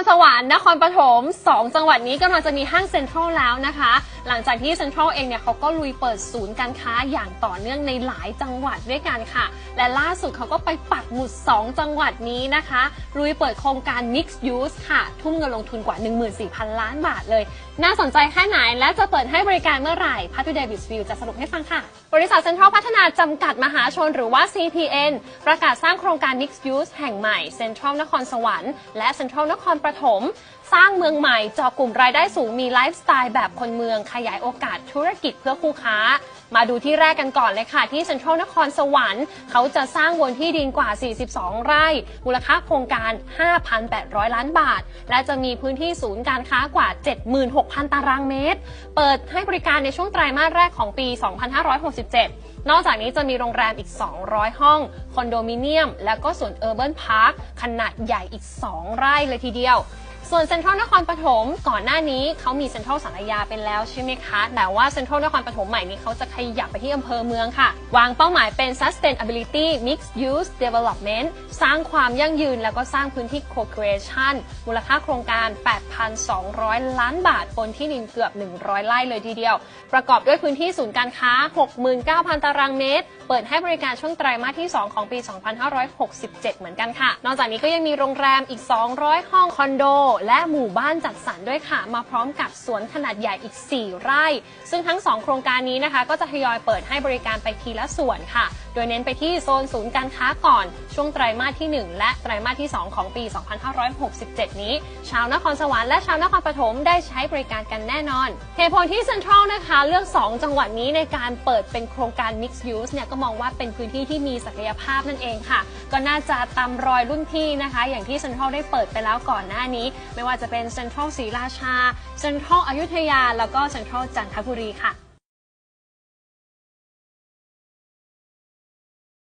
รสวรรค์นครปฐม2 จังหวัดนี้กำลังจะมีห้างเซ็นทรัลแล้วนะคะ หลังจากที่เซ็นทรัลเองเนี่ยเขาก็ลุยเปิดศูนย์การค้าอย่างต่อเนื่องในหลายจังหวัดด้วยกันค่ะ และล่าสุดเขาก็ไปปักหมุด 2 จังหวัดนี้นะคะลุยเปิดโครงการ Mix Use ค่ะ ทุ่มเงินลงทุนกว่า 14,000 ล้านบาทเลย น่าสนใจแค่ไหนและจะเปิดให้บริการเมื่อไหร่พัทเดวิสวิวจะสรุปให้ฟังค่ะ บริษัทเซ็นทรัลพัฒนาจำกัดมหาชนหรือว่า CPN ประกาศสร้างโครงการ Mix Use แห่งใหม่เซ็นทรัลนครสวรรค์และเซ็นทรัลนครปฐมสร้างเมืองใหม่เจาะกลุ่มรายได้สูงมีไลฟ์สไตล์แบบคนเมืองขยายโอกาสธุรกิจเพื่อคู่ค้า มาดูที่แรกกันก่อนเลยค่ะ ที่เซ็นทรัลนครสวรรค์เขาจะสร้างบนที่ดินกว่า 42 ไร่ มูลค่าโครงการ 5,800 ล้านบาท และจะมีพื้นที่ศูนย์การค้ากว่า 76,000 ตารางเมตร เปิดให้บริการในช่วงไตรมาสแรกของปี 2567นอกจากนี้จะมีโรงแรมอีก 200 ห้อง คอนโดมิเนียม และก็ส่วนเออร์เบิร์นพาร์คขนาดใหญ่อีก 2 ไร่เลยทีเดียว ส่วนเซ็นทรัลนครปฐมก่อนหน้านี้เขามีเซ็นทรัลสารยาเป็นแล้วใช่ไหมคะ แต่ว่าเซ็นทรัลนครปฐมใหม่นี้เขาจะขยับไปที่อำเภอเมืองค่ะ วางเป้าหมายเป็น sustainability mixed use development สร้างความยั่งยืนแล้วก็สร้างพื้นที่ co-creation มูลค่าโครงการ 8,200 ล้านบาทบนที่ดินเกือบ 100 ไร่เลยทีเดียว ประกอบด้วยพื้นที่ศูนย์การค้า 69,000 ตารางเมตร เปิดให้บริการช่วงไตรมาสที่ 2 ของปี 2567 เหมือนกันค่ะ นอกจากนี้ก็ยังมีโรงแรมอีก 200 ห้องคอนโดและหมู่บ้านจัดสรรด้วยค่ะ มาพร้อมกับสวนขนาดใหญ่อีก 4 ไร่ ซึ่งทั้ง 2 โครงการนี้นะคะ ก็จะทยอยเปิดให้บริการไปทีละส่วนค่ะ โดยเน้นไปที่โซนศูนย์การค้าก่อนช่วงไตรมาสที่ 1 และไตรมาสที่ 2 ของปี 2567 นี้ ชาวนครสวรรค์และชาวนครปฐมได้ใช้บริการกันแน่นอนเหตุผลที่เซ็นทรัลนะคะเลือก 2 จังหวัดนี้ในการเปิดเป็นโครงการ Mixed Use เนี่ยก็มองว่าเป็นพื้นที่ที่มีศักยภาพนั่นเองค่ะ ก็น่าจะตามรอยรุ่นพี่นะคะ อย่างที่เซ็นทรัลได้เปิดไปแล้วก่อนหน้านี้ไม่ว่าจะเป็นเซ็นทรัลศรีราชา เซ็นทรัลอยุธยา แล้วก็เซ็นทรัลจันทบุรีค่ะ